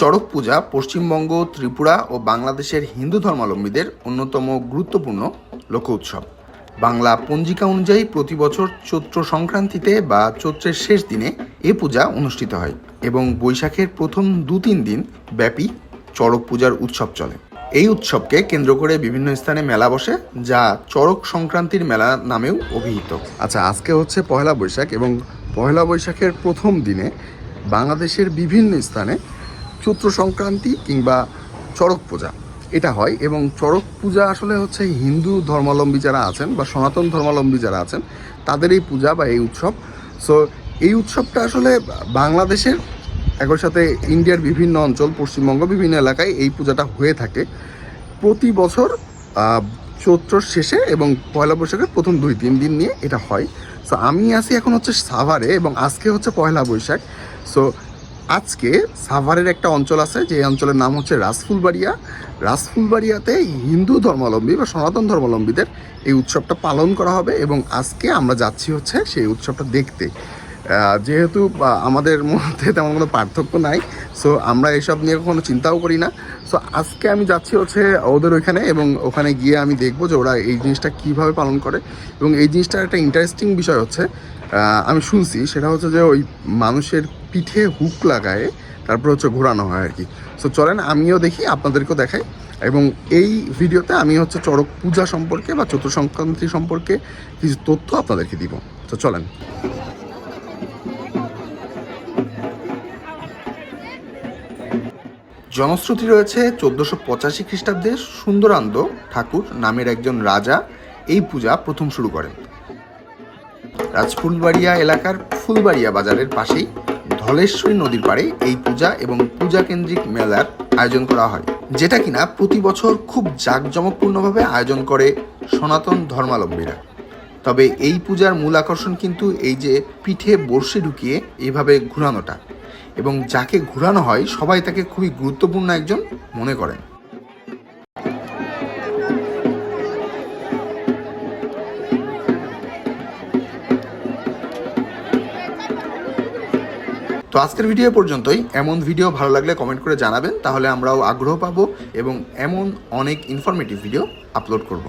চড়ক পূজা পশ্চিমবঙ্গ, ত্রিপুরা ও বাংলাদেশের হিন্দু ধর্মাবলম্বীদের অন্যতম গুরুত্বপূর্ণ লোক উৎসব। বাংলা পঞ্জিকা অনুযায়ী প্রতি বছর চৈত্র সংক্রান্তিতে বা চৈত্রের শেষ দিনে এ পূজা অনুষ্ঠিত হয় এবং বৈশাখের প্রথম দু তিন দিন ব্যাপী চড়ক পূজার উৎসব চলে। এই উৎসবকে কেন্দ্র করে বিভিন্ন স্থানে মেলা বসে, যা চড়ক সংক্রান্তির মেলা নামেও অভিহিত। আচ্ছা আজকে হচ্ছে পহেলা বৈশাখ এবং পয়লা বৈশাখের প্রথম দিনে বাংলাদেশের বিভিন্ন স্থানে চৈত্র সংক্রান্তি কিংবা চড়ক পূজা। এটা হয় এবং চড়ক পূজা আসলে হচ্ছে হিন্দু ধর্মাবলম্বী যারা আছেন বা সনাতন ধর্মাবলম্বী যারা আছেন, তাদের এই পূজা বা এই উৎসব। সো এই উৎসবটা আসলে বাংলাদেশের একই সাথে ইন্ডিয়ার বিভিন্ন অঞ্চল, পশ্চিমবঙ্গ, বিভিন্ন এলাকায় এই পূজাটা হয়ে থাকে। প্রতি বছর চৈত্র শেষে এবং পয়লা বৈশাখের প্রথম দুই, তিন দিন নিয়ে এটা হয়। সো আমি আছি এখন হচ্ছে সাভারে এবং আজকে হচ্ছে পয়লা বৈশাখ। সো আজকে সাভারের একটা অঞ্চল আছে, যে অঞ্চলের নাম হচ্ছে রাজফুলবাড়িয়া রাজফুলবাড়িয়াতে হিন্দু ধর্মাবলম্বী বা সনাতন ধর্মাবলম্বীদের এই উৎসবটা পালন করা হবে এবং আজকে আমরা যাচ্ছি হচ্ছে সেই উৎসবটা দেখতে। যেহেতু আমাদের মধ্যে তেমন কোনো পার্থক্য নাই সো আমরা এসব নিয়ে কোনো চিন্তাও করি না। সো আজকে আমি যাচ্ছি হচ্ছে ওদের ওইখানে এবং ওখানে গিয়ে আমি দেখব যে ওরা এই জিনিসটা কীভাবে পালন করে। এবং এই জিনিসটার একটা ইন্টারেস্টিং বিষয় হচ্ছে আমি শুনছি, সেটা হচ্ছে যে ওই মানুষের পিঠে হুক লাগায়, তারপর হচ্ছে ঘোরানো হয় আর কি। সো চলেন আমিও দেখি, আপনাদেরকেও দেখাই। এবং এই ভিডিওতে আমি হচ্ছে চড়ক পূজা সম্পর্কে বা চতুর সংক্রান্তি সম্পর্কে কিছু তথ্য আপনাদেরকে দিব। তো চলেন। জনশ্রুতি রয়েছে চোদ্দোশো পঁচাশি খ্রিস্টাব্দে সুন্দরান্দ ঠাকুর নামের একজন রাজা এই পূজা প্রথম শুরু করেন। রাজফুলবাড়িয়া এলাকার ফুলবাড়িয়া বাজারের পাশেই ধলেশ্বরী নদীর পাড়ে এই পূজা এবং পূজা কেন্দ্রিক মেলার আয়োজন করা হয়, যেটা কিনা প্রতি বছর খুব জাঁকজমকপূর্ণভাবে আয়োজন করে সনাতন ধর্মাবলম্বীরা। তবে এই পূজার মূল আকর্ষণ কিন্তু এই যে পিঠে বড়শি ঢুকিয়ে এইভাবে ঘুরানোটা এবং যাকে ঘুরানো হয় সবাই তাকে খুবই গুরুত্বপূর্ণ একজন মনে করেন। তো আজকের ভিডিও পর্যন্তই। এমন ভিডিও ভালো লাগলে কমেন্ট করে জানাবেন, তাহলে আমরাও আগ্রহ পাবো এবং এমন অনেক ইনফরমেটিভ ভিডিও আপলোড করব।